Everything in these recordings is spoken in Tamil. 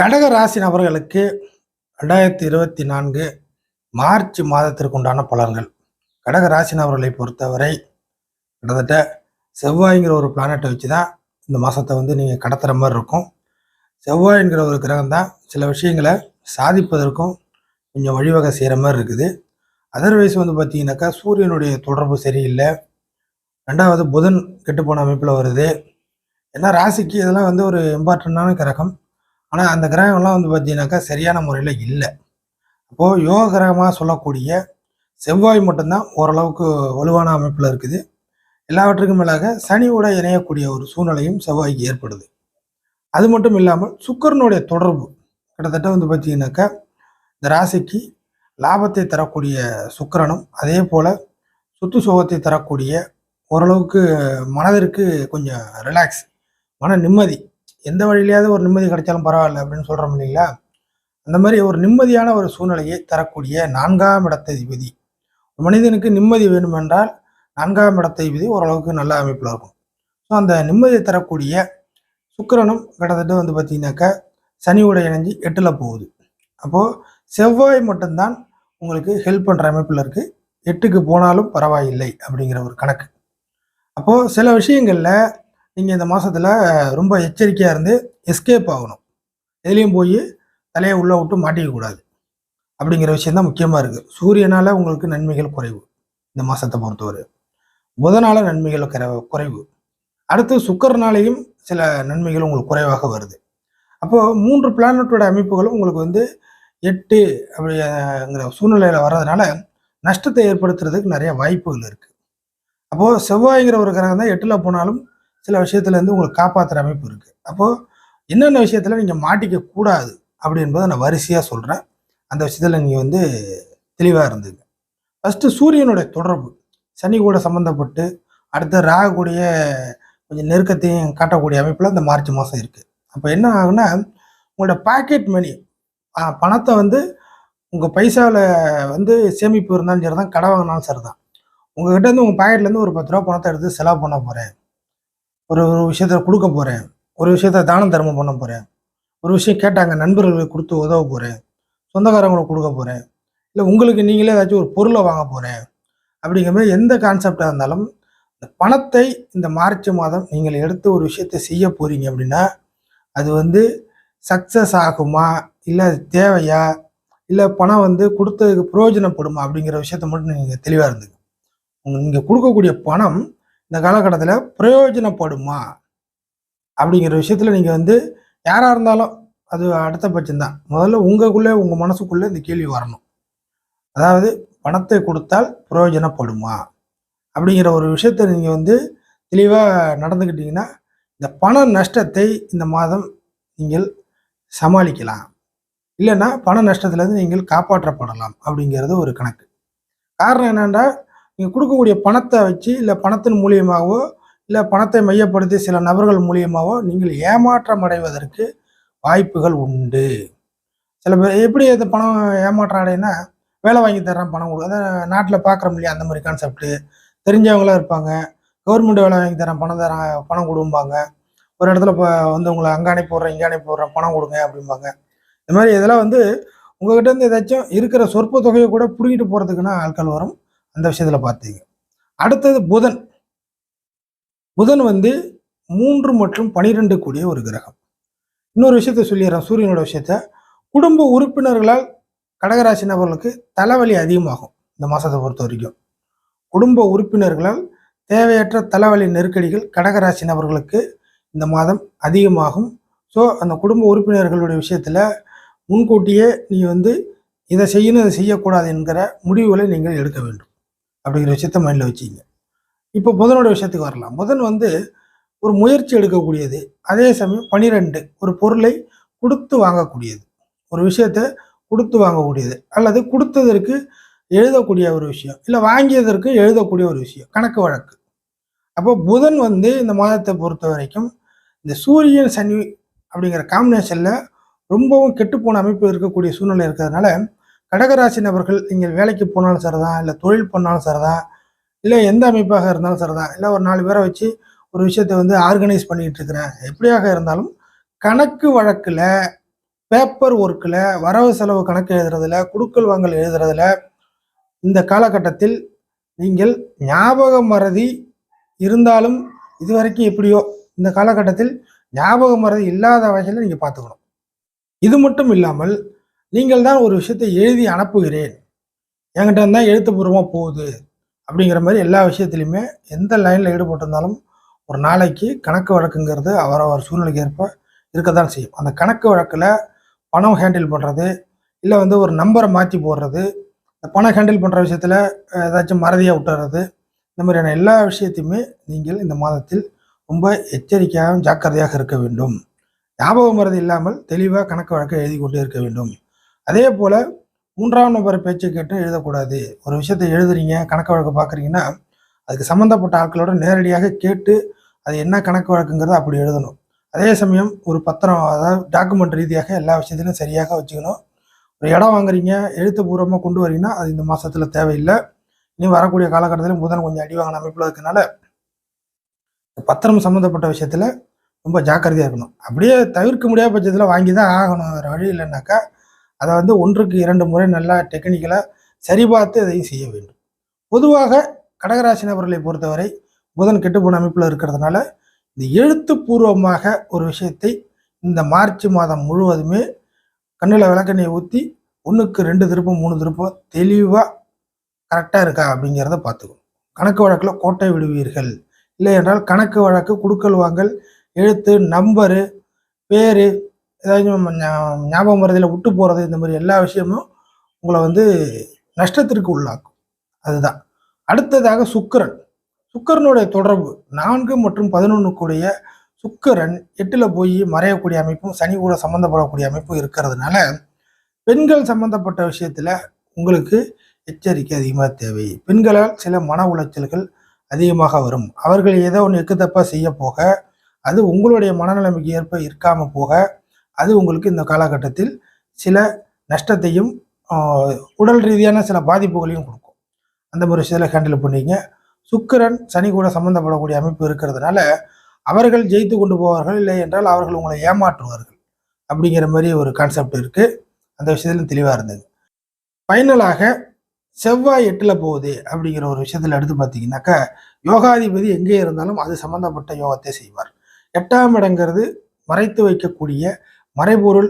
கடக ராசி நபர்களுக்கு ரெண்டாயிரத்தி இருபத்தி நான்கு மார்ச் மாதத்திற்குண்டான பலன்கள். கடக ராசி நபர்களை பொறுத்தவரை கிட்டத்தட்ட செவ்வாய்ங்கிற ஒரு பிளானட்டை வச்சு தான் இந்த மாதத்தை வந்து நீங்கள் கடத்துகிற மாதிரி இருக்கும். செவ்வாய்ங்கிற ஒரு கிரகம் தான் சில விஷயங்களை சாதிப்பதற்கும் கொஞ்சம் வழிவகை செய்கிற மாதிரி இருக்குது. அதர்வைஸ் வந்து பார்த்தீங்கன்னாக்கா சூரியனுடைய தொடர்பு சரியில்லை. ரெண்டாவது புதன் கெட்டுப்போன அமைப்பில் வருது. ஏன்னா ராசிக்கு இதெல்லாம் வந்து ஒரு இம்பார்ட்டண்ட்டான கிரகம். ஆனால் அந்த கிரகம்லாம் வந்து பார்த்தீங்கன்னாக்கா சரியான முறையில் இல்லை. அப்போது யோக கிரகமாக சொல்லக்கூடிய செவ்வாய் மட்டும்தான் ஓரளவுக்கு வலுவான அமைப்பில் இருக்குது. எல்லாவற்றுக்கும் மேலாக சனியோட இணையக்கூடிய ஒரு சூழ்நிலையும் செவ்வாய்க்கு ஏற்படுது. அது மட்டும் இல்லாமல் சுக்கரனுடைய தொடர்பு. கிட்டத்தட்ட வந்து பார்த்தீங்கன்னாக்கா இந்த ராசிக்கு லாபத்தை தரக்கூடிய சுக்கரனும் அதே போல் சுத்து சுகத்தை தரக்கூடிய ஓரளவுக்கு மனதிற்கு கொஞ்சம் ரிலாக்ஸ் மன நிம்மதி எந்த வழியிலையாவது ஒரு நிம்மதி கிடைச்சாலும் பரவாயில்ல அப்படின்னு சொல்கிறோம் இல்லைங்களா? அந்த மாதிரி ஒரு நிம்மதியான ஒரு சூழ்நிலையை தரக்கூடிய நான்காம் இடத்ததிபதி ஒரு மனிதனுக்கு நிம்மதி வேணுமென்றால் நான்காம் இடத்ததிபதி ஓரளவுக்கு நல்ல அமைப்பில் இருக்கும். ஸோ அந்த நிம்மதியை தரக்கூடிய சுக்கிரனும் கிட்டத்தட்ட வந்து பார்த்தீங்கன்னாக்கா சனியோட இணைஞ்சு எட்டில் போகுது. அப்போது செவ்வாய் மட்டும்தான் உங்களுக்கு ஹெல்ப் பண்ணுற அமைப்பில் இருக்குது எட்டுக்கு போனாலும் பரவாயில்லை அப்படிங்கிற ஒரு கணக்கு. அப்போது சில விஷயங்களில் நீங்கள் இந்த மாதத்தில் ரொம்ப எச்சரிக்கையாக இருந்து எஸ்கேப் ஆகணும். எதுலேயும் போய் தலையை உள்ளே விட்டு மாட்டிக்கக்கூடாது அப்படிங்கிற விஷயம் தான் முக்கியமாக இருக்குது சூரியனால் உங்களுக்கு நன்மைகள் குறைவு இந்த மாதத்தை பொறுத்தவரை. புதனால் நன்மைகள் குறை- குறைவு. அடுத்து சுக்கரனாலேயும் சில நன்மைகள் உங்களுக்கு குறைவாக வருது. அப்போது மூன்று பிளானட்டோட அமைப்புகளும் உங்களுக்கு வந்து எட்டு அப்படிங்கிற சூழ்நிலையில் வர்றதுனால நஷ்டத்தை ஏற்படுத்துறதுக்கு நிறைய வாய்ப்புகள் இருக்குது அப்போது செவ்வாய்ங்கிற ஒரு கிரகம் தான் எட்டில் போனாலும் சில விஷயத்துலேருந்து உங்களை காப்பாற்றுற அமைப்பு இருக்குது அப்போது என்னென்ன விஷயத்தில் நீங்கள் மாட்டிக்க கூடாது அப்படி என்பதை நான் வரிசையாக சொல்கிறேன் அந்த விஷயத்தில் நீங்கள் வந்து தெளிவாக இருந்துங்க. ஃபஸ்ட்டு சூரியனுடைய தொடர்பு. சனி கூட சம்மந்தப்பட்டு அடுத்த ராகக்கூடிய கொஞ்சம் நெருக்கத்தையும் காட்டக்கூடிய அமைப்பில் இந்த மார்ச் மாதம் இருக்குது அப்போ என்ன ஆகுனா உங்களோட பாக்கெட் மணி பணத்தை வந்து உங்கள் பைசாவில் வந்து சேமிப்பு இருந்தாலும் சரி தான் கடை வாங்கினாலும் சரி தான் உங்ககிட்ட இருந்து உங்கள் பாக்கெட்லேருந்து ஒரு பத்து ரூபா பணத்தை எடுத்து செலவு பண்ண போகிறேன் ஒரு ஒரு விஷயத்த கொடுக்க போகிறேன் ஒரு விஷயத்த தானம் தர்மம் பண்ண போகிறேன் ஒரு விஷயம் கேட்டாங்க நண்பர்களுக்கு கொடுத்து உதவ போகிறேன் சொந்தக்காரங்களுக்கு கொடுக்க போகிறேன் இல்லை உங்களுக்கு நீங்களே ஏதாச்சும் ஒரு பொருளை வாங்க போகிறேன் அப்படிங்கிற மாதிரி எந்த கான்செப்டாக இருந்தாலும் இந்த பணத்தை இந்த மார்ச் மாதம் நீங்கள் எடுத்து ஒரு விஷயத்தை செய்ய போகிறீங்க அப்படின்னா அது வந்து சக்ஸஸ் ஆகுமா? இல்லை அது தேவையா? இல்லை பணம் வந்து கொடுத்ததுக்கு பிரயோஜனப்படுமா? அப்படிங்கிற விஷயத்த மட்டும் நீங்கள் தெளிவாக இருந்துங்க நீங்கள் கொடுக்கக்கூடிய பணம் இந்த காலகட்டத்தில் பிரயோஜனப்படுமா? அப்படிங்கிற விஷயத்தில் நீங்கள் வந்து யாராக இருந்தாலும் அது அடுத்த பட்சம்தான். முதல்ல உங்களுக்குள்ளே உங்கள் மனசுக்குள்ளே இந்த கேள்வி வரணும். அதாவது பணத்தை கொடுத்தால் பிரயோஜனப்படுமா? அப்படிங்கிற ஒரு விஷயத்தை நீங்கள் வந்து தெளிவாக நடந்துக்கிட்டிங்கன்னா இந்த பண நஷ்டத்தை இந்த மாதம் நீங்கள் சமாளிக்கலாம். இல்லைன்னா பண நஷ்டத்துலேருந்து நீங்கள் காப்பாற்றப்படலாம் அப்படிங்கிறது ஒரு கணக்கு. காரணம் என்னென்னா நீங்கள் கொடுக்கக்கூடிய பணத்தை வச்சு இல்லை பணத்தின் மூலியமாகவோ இல்லை பணத்தை மையப்படுத்தி சில நபர்கள் மூலியமாகவோ நீங்கள் ஏமாற்றம் அடைவதற்கு வாய்ப்புகள் உண்டு. சில பேர் எப்படி இந்த பணம் ஏமாற்றம் அடையினா வேலை வாங்கி தர்றேன் பணம் கொடு. அதான் நாட்டில் பார்க்குறோம் இல்லையா அந்த மாதிரி கான்செப்ட்டு தெரிஞ்சவங்களாம் இருப்பாங்க. கவர்மெண்ட் வேலை வாங்கி தரேன் பணம் தரேன் பணம் கொடும்பாங்க. ஒரு இடத்துல இப்போ வந்து உங்களை அங்கே அனுப்பி விட்றேன் இங்கே அனுப்பி விட்றேன் பணம் கொடுங்க அப்படிம்பாங்க. இந்த மாதிரி இதெல்லாம் வந்து உங்கள்கிட்ட இருந்து ஏதாச்சும் இருக்கிற சொற்ப தொகையை கூட பிடிக்கிட்டு போகிறதுக்குன்னா ஆட்கள் வரும். அந்த விஷயத்தில் பார்த்தீங்க. அடுத்தது புதன். புதன் வந்து மூன்று மற்றும் பனிரெண்டு கூடிய ஒரு கிரகம். இன்னொரு விஷயத்த சொல்லிடுறேன். சூரியனோட விஷயத்த. குடும்ப உறுப்பினர்களால் கடகராசி நபர்களுக்கு தலைவலி அதிகமாகும் இந்த மாதத்தை பொறுத்த வரைக்கும். குடும்ப உறுப்பினர்களால் தேவையற்ற தலைவலி நெருக்கடிகள் கடகராசி நபர்களுக்கு இந்த மாதம் அதிகமாகும். ஸோ அந்த குடும்ப உறுப்பினர்களுடைய விஷயத்தில் முன்கூட்டியே நீ வந்து இதை செய்யணும் இதை செய்யக்கூடாது என்கிற முடிவுகளை நீங்கள் எடுக்க வேண்டும். அப்படிங்கிற விஷயத்த மைண்டில் வச்சுங்க. இப்போ புதனோட விஷயத்துக்கு வரலாம். புதன் வந்து ஒரு முயற்சி எடுக்கக்கூடியது. அதே சமயம் பனிரெண்டு ஒரு பொருளை கொடுத்து வாங்கக்கூடியது. ஒரு விஷயத்தை கொடுத்து வாங்கக்கூடியது. அல்லது கொடுத்ததற்கு எழுதக்கூடிய ஒரு விஷயம். இல்லை வாங்கியதற்கு எழுதக்கூடிய ஒரு விஷயம். கணக்கு வழக்கு. அப்போ புதன் வந்து இந்த மாதத்தை பொறுத்த வரைக்கும் இந்த சூரியன் சனி அப்படிங்கிற காம்பினேஷனில் ரொம்பவும் கெட்டுப்போன அமைப்பு இருக்கக்கூடிய சூழ்நிலை இருக்கிறதுனால கடகராசி நபர்கள் நீங்கள் வேலைக்கு போனாலும் சரிதான் இல்லை தொழில் பண்ணாலும் சரிதான் இல்லை எந்த அமைப்பாக இருந்தாலும் சரிதான் இல்லை ஒரு நாலு பேரை வச்சு ஒரு விஷயத்தை வந்து ஆர்கனைஸ் பண்ணிகிட்டு இருக்கிறேன். எப்படியாக இருந்தாலும் கணக்கு வழக்கில் பேப்பர் ஒர்க்கில் வரவு செலவு கணக்கு எழுதுறதுல குடுக்கல் வாங்கல் எழுதுறதுல இந்த காலகட்டத்தில் நீங்கள் ஞாபகம் மறதி இருந்தாலும் இது வரைக்கும் எப்படியோ இந்த காலகட்டத்தில் ஞாபகம் மறதி இல்லாத வகையில் நீங்கள் பார்த்துக்கணும். இது மட்டும் இல்லாமல் நீங்கள் தான் ஒரு விஷயத்தை எழுதி அனுப்புகிறேன். என்கிட்ட இருந்தால் எழுத்துப்பூர்வமாக போகுது. அப்படிங்கிற மாதிரி எல்லா விஷயத்துலையுமே எந்த லைனில் ஈடுபட்டிருந்தாலும் ஒரு நாளைக்கு கணக்கு வழக்குங்கிறது அவரவர் சூழ்நிலைக்கு ஏற்ப இருக்க தான் செய்யும். அந்த கணக்கு வழக்கில் பணம் ஹேண்டில் பண்ணுறது இல்லை வந்து ஒரு நம்பரை மாற்றி போடுறது இந்த பணம் ஹேண்டில் பண்ணுற விஷயத்தில் ஏதாச்சும் மறதியாக விட்டுறது இந்த மாதிரியான எல்லா விஷயத்தையுமே நீங்கள் இந்த மாதத்தில் ரொம்ப எச்சரிக்கையாகவும் ஜாக்கிரதையாக இருக்க வேண்டும். ஞாபக மறதி இல்லாமல் தெளிவாக கணக்கு வழக்கை எழுதி கொண்டே இருக்க வேண்டும். அதே போல் மூன்றாம் நபர் பேச்சை கேட்டு எழுதக்கூடாது. ஒரு விஷயத்தை எழுதுறீங்க கணக்கு வழக்கு பார்க்குறீங்கன்னா அதுக்கு சம்மந்தப்பட்ட ஆட்களோட நேரடியாக கேட்டு அது என்ன கணக்கு வழக்குங்கிறத அப்படி எழுதணும். அதே சமயம் ஒரு பத்திரம் அதாவது டாக்குமெண்ட் ரீதியாக எல்லா விஷயத்திலும் சரியாக வச்சுக்கணும். ஒரு இடம் வாங்குறீங்க எழுத்துப்பூர்வமாக கொண்டு வரீங்கன்னா அது இந்த மாதத்தில் தேவையில்லை. இனி வரக்கூடிய காலகட்டத்தில் புதன் கொஞ்சம் அடி வாங்கின அமைப்பில் இருக்கனால பத்திரம் சம்மந்தப்பட்ட விஷயத்தில் ரொம்ப ஜாக்கிரதையாக இருக்கணும். அப்படியே தவிர்க்க முடியாத பட்சத்தில் வாங்கி தான் ஆகணும் வேறு வழி இல்லைன்னாக்கா அதை வந்து ஒன்றுக்கு இரண்டு முறை நல்லா டெக்னிக்கலாக சரிபார்த்து அதையும் செய்ய வேண்டும். பொதுவாக கடகராசி நபர்களை பொறுத்தவரை புதன் கெட்டுப்போன அமைப்பில் இருக்கிறதுனால இந்த எழுத்துப்பூர்வமாக ஒரு விஷயத்தை இந்த மார்ச் மாதம் முழுவதுமே கண்ணில் விளக்கெண்ணெயை ஊற்றி ஒன்றுக்கு ரெண்டு திருப்பம் மூணு திருப்பம் தெளிவாக கரெக்டாக இருக்கா அப்படிங்கிறத பார்த்துக்கணும். கணக்கு வழக்கில் கோட்டை விடுவீர்கள். இல்லை என்றால் கணக்கு வழக்கு குடுக்கல் வாங்கல் எழுத்து நம்பரு பேர் ஏதாச்சும் ஞாபகம் வரதில் விட்டு போகிறது இந்த மாதிரி எல்லா விஷயமும் உங்களை வந்து நஷ்டத்திற்கு உள்ளாக்கும். அதுதான். அடுத்ததாக சுக்கரன். சுக்கரனுடைய தொடர்பு நான்கு மற்றும் பதினொன்றுக்குடைய சுக்கரன் எட்டில் போய் மறையக்கூடிய அமைப்பும் சனி கூட சம்மந்தப்படக்கூடிய அமைப்பும் இருக்கிறதுனால பெண்கள் சம்பந்தப்பட்ட விஷயத்தில் உங்களுக்கு எச்சரிக்கை அதிகமாக தேவை. பெண்களால் சில மன உளைச்சல்கள் அதிகமாக வரும். அவர்கள் ஏதோ ஒன்று எக்குத்தப்பாக செய்ய போக அது உங்களுடைய மனநிலைமைக்கு ஏற்ப இருக்காமல் போக அது உங்களுக்கு இந்த காலகட்டத்தில் சில நஷ்டத்தையும் உடல் ரீதியான சில பாதிப்புகளையும் கொடுக்கும். அந்த மாதிரி விஷயத்தில் ஹேண்டில் பண்ணுவீங்க சுக்கிரன் சனி கூட சம்மந்தப்படக்கூடிய அமைப்பு இருக்கிறதுனால அவர்கள் ஜெயித்து கொண்டு போவார்கள். இல்லை என்றால் அவர்கள் உங்களை ஏமாற்றுவார்கள். அப்படிங்கிற மாதிரி ஒரு கான்செப்ட் இருக்குது அந்த விஷயத்திலும் தெளிவாக இருந்தது. ஃபைனலாக செவ்வாய் எட்டில் போகுது அப்படிங்கிற ஒரு விஷயத்தில் எடுத்து பார்த்தீங்கன்னாக்கா யோகாதிபதி எங்கே இருந்தாலும் அது சம்மந்தப்பட்ட யோகத்தை செய்வார். எட்டாம் இடங்கிறது மறைத்து வைக்கக்கூடிய மறைபொருள்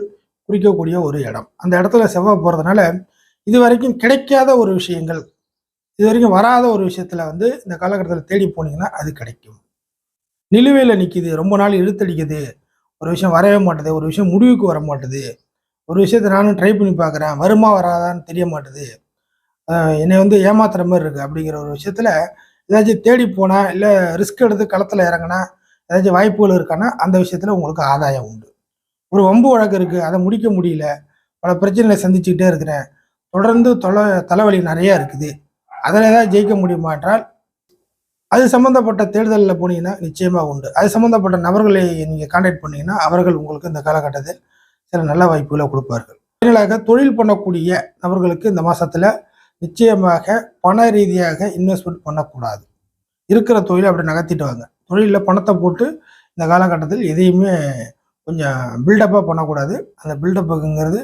குறிக்கக்கூடிய ஒரு இடம். அந்த இடத்துல செவ்வாய் போகிறதுனால இது வரைக்கும் கிடைக்காத ஒரு விஷயங்கள் இது வரைக்கும் வராத ஒரு விஷயத்தில் வந்து இந்த காலகட்டத்தில் தேடி போனீங்கன்னா அது கிடைக்கும். நிலுவையில் நிற்கிது ரொம்ப நாள் இழுத்தடிக்குது ஒரு விஷயம் வரவே மாட்டுது ஒரு விஷயம் முடிவுக்கு வர மாட்டுது ஒரு விஷயத்தை நானும் ட்ரை பண்ணி பார்க்குறேன் வருமா வராதான்னு தெரிய மாட்டுது. என்னை வந்து ஏமாத்துற மாதிரி இருக்குது அப்படிங்கிற ஒரு விஷயத்தில் ஏதாச்சும் தேடி போனால் இல்லை ரிஸ்க் எடுத்து களத்தில் இறங்கினா ஏதாச்சும் வாய்ப்புகள் இருக்கான்னா அந்த விஷயத்தில் உங்களுக்கு ஆதாயம் உண்டு. ஒரு வம்பு வழக்கு இருக்குது அதை முடிக்க முடியல. பல பிரச்சனைகளை சந்திச்சுக்கிட்டே இருக்கிறேன். தொடர்ந்து தொலை தலைவலி நிறையா இருக்குது. அதில் ஏதாவது ஜெயிக்க முடியுமா என்றால் அது சம்மந்தப்பட்ட தேர்தலில் போனீங்கன்னா நிச்சயமாக உண்டு. அது சம்மந்தப்பட்ட நபர்களை நீங்கள் கான்டாக்ட் பண்ணீங்கன்னா அவர்கள் உங்களுக்கு இந்த காலகட்டத்தில் சில நல்ல வாய்ப்புகளை கொடுப்பார்கள். மேலாக தொழில் பண்ணக்கூடிய நபர்களுக்கு இந்த மாதத்தில் நிச்சயமாக பண ரீதியாக இன்வெஸ்ட்மெண்ட் பண்ணக்கூடாது. இருக்கிற தொழிலை அப்படி நகர்த்திட்டு வாங்க. தொழிலில் பணத்தை போட்டு இந்த காலகட்டத்தில் எதையுமே கொஞ்சம் பில்டப்பாக பண்ணக்கூடாது. அந்த பில்டப்புங்கிறது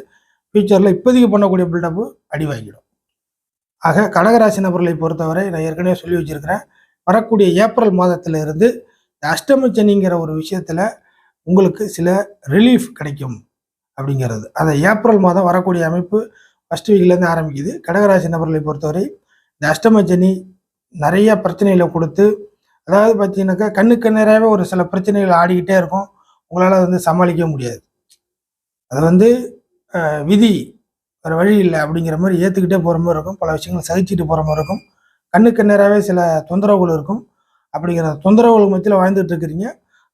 ஃபியூச்சரில் இப்போதைக்கு பண்ணக்கூடிய பில்டப்பு அடி வாங்கிடும் ஆக கடகராசி நபர்களை பொறுத்தவரை நான் ஏற்கனவே சொல்லி வச்சிருக்கிறேன். வரக்கூடிய ஏப்ரல் மாதத்திலிருந்து இந்த அஷ்டம சனிங்கிற ஒரு விஷயத்தில் உங்களுக்கு சில ரிலீஃப் கிடைக்கும் அப்படிங்கிறது. அந்த ஏப்ரல் மாதம் வரக்கூடிய அமைப்பு ஃபஸ்ட் வீக்லேருந்து ஆரம்பிக்குது. கடகராசி நபர்களை பொறுத்தவரை இந்த அஷ்டம சனி நிறைய பிரச்சனைகளை கொடுத்து அதாவது பார்த்தீங்கன்னாக்கா கண்ணுக்கு நேராகவே ஒரு சில பிரச்சனைகள் ஆடிக்கிட்டே இருக்கும். உங்களால் வந்து சமாளிக்க முடியாது. அது வந்து விதி வேறு வழி இல்லை அப்படிங்கிற மாதிரி ஏற்றுக்கிட்டே போகிற மாதிரி இருக்கும். பல விஷயங்களை சகிச்சுட்டு போகிற மாதிரி இருக்கும். கண்ணுக்கு நேராகவே சில தொந்தரவுகள் இருக்கும். அப்படிங்கிற தொந்தரவுகள் மத்தியில் வாழ்ந்துட்டு இருக்கிறீங்க.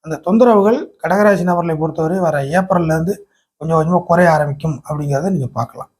அந்த தொந்தரவுகள் கடகராசி நபர்களை பொறுத்தவரை வர ஏப்ரல்லேருந்து கொஞ்சம் கொஞ்சமாக குறைய ஆரம்பிக்கும் அப்படிங்கிறத நீங்கள் பார்க்கலாம்.